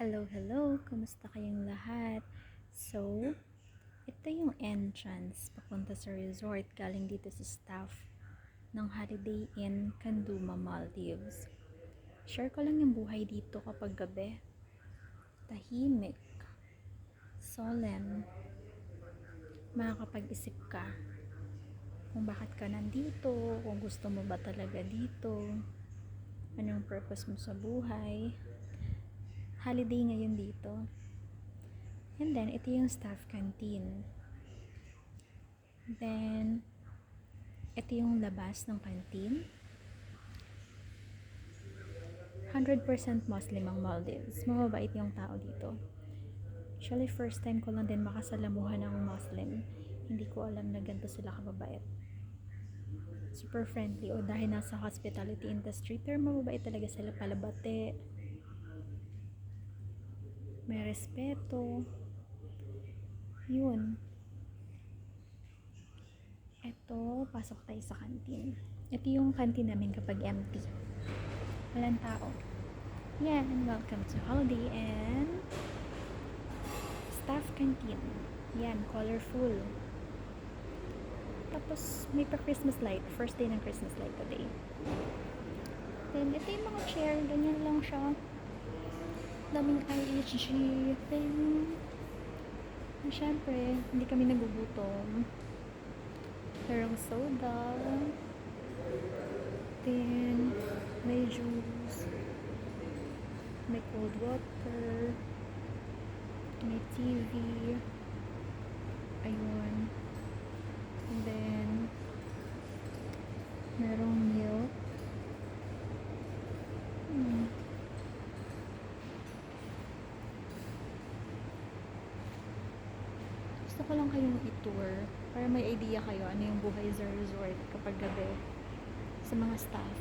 Hello, hello! Kumusta kayong lahat? So, ito yung entrance papunta sa resort galing dito sa staff ng Holiday Inn Kanduma, Maldives. Share ko lang yung buhay dito kapag gabi. Tahimik. Solemn. Makakapag-isip ka kung bakit ka nandito, kung gusto mo ba talaga dito, anong purpose mo sa buhay. Holiday ngayon dito. And then, ito yung staff canteen. Then, ito yung labas ng canteen. 100% Muslim ang Maldives. Mababait yung tao dito. Actually, first time ko lang din makasalamuhan ng Muslim. Hindi ko alam na ganito sila kababait. Super friendly. O dahil nasa hospitality industry, pero mababait talaga sila palabate. May respeto. Yun. Ito, pasok tayo sa canteen. Ito yung canteen namin kapag empty. Walang tao. Yan, welcome to Holiday and Staff Canteen. Yan, colorful. Tapos, may pa Christmas light. First day ng Christmas light today. Then, ito yung mga chair. Ganyan lang siya. Daming IHG thing. And syempre, hindi kami nagugutom. Merong soda. Then, may juice. May cold water. May TV. Ayun. And then, merong milk. Hmm. Gusto ko lang kayong i-tour para may idea kayo ano yung buhay sa resort kapag gabi sa mga staff.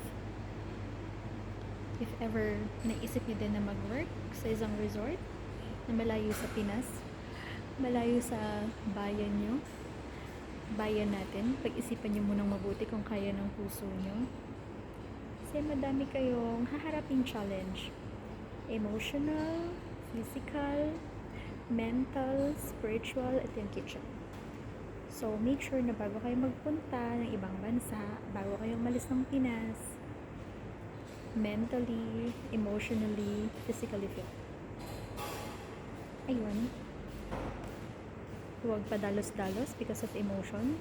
If ever naisip nyo din na mag-work sa isang resort na malayo sa Pinas, malayo sa bayan nyo, bayan natin, pag-isipan nyo munang mabuti kung kaya ng puso nyo. Kasi madami kayong haharaping challenge. Emotional, physical, mental, spiritual, at yung kitchen. So, make sure na bago kayo magpunta ng ibang bansa, bago kayo malis ng Pinas, mentally, emotionally, physically fit. Ayun. Huwag padalos-dalos because of emotion.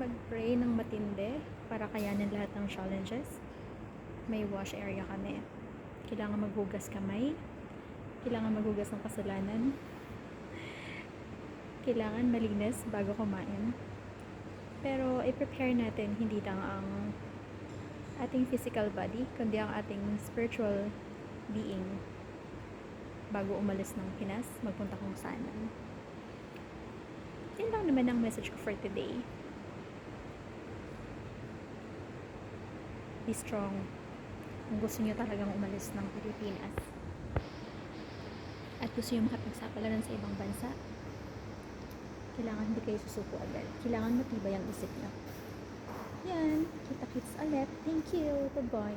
Mag-pray ng matindi para kayanin lahat ng challenges. May wash area kami. Kailangan maghugas kamay. Kailangan maghugas ng kasalanan. Kailangan malinis bago kumain. Pero i-prepare natin hindi lang ang ating physical body, kundi ang ating spiritual being bago umalis ng Pinas, magpunta kung saan. Yun lang naman ang message ko for today. Be strong kung gusto nyo talagang umalis ng Pilipinas at gusto nyo makapagsapalaran sa ibang bansa, kailangan hindi kayo susuko agad. Kailangan matibay ang isip nyo. Yan. Kita-kits ulit. Thank you. Bye-bye.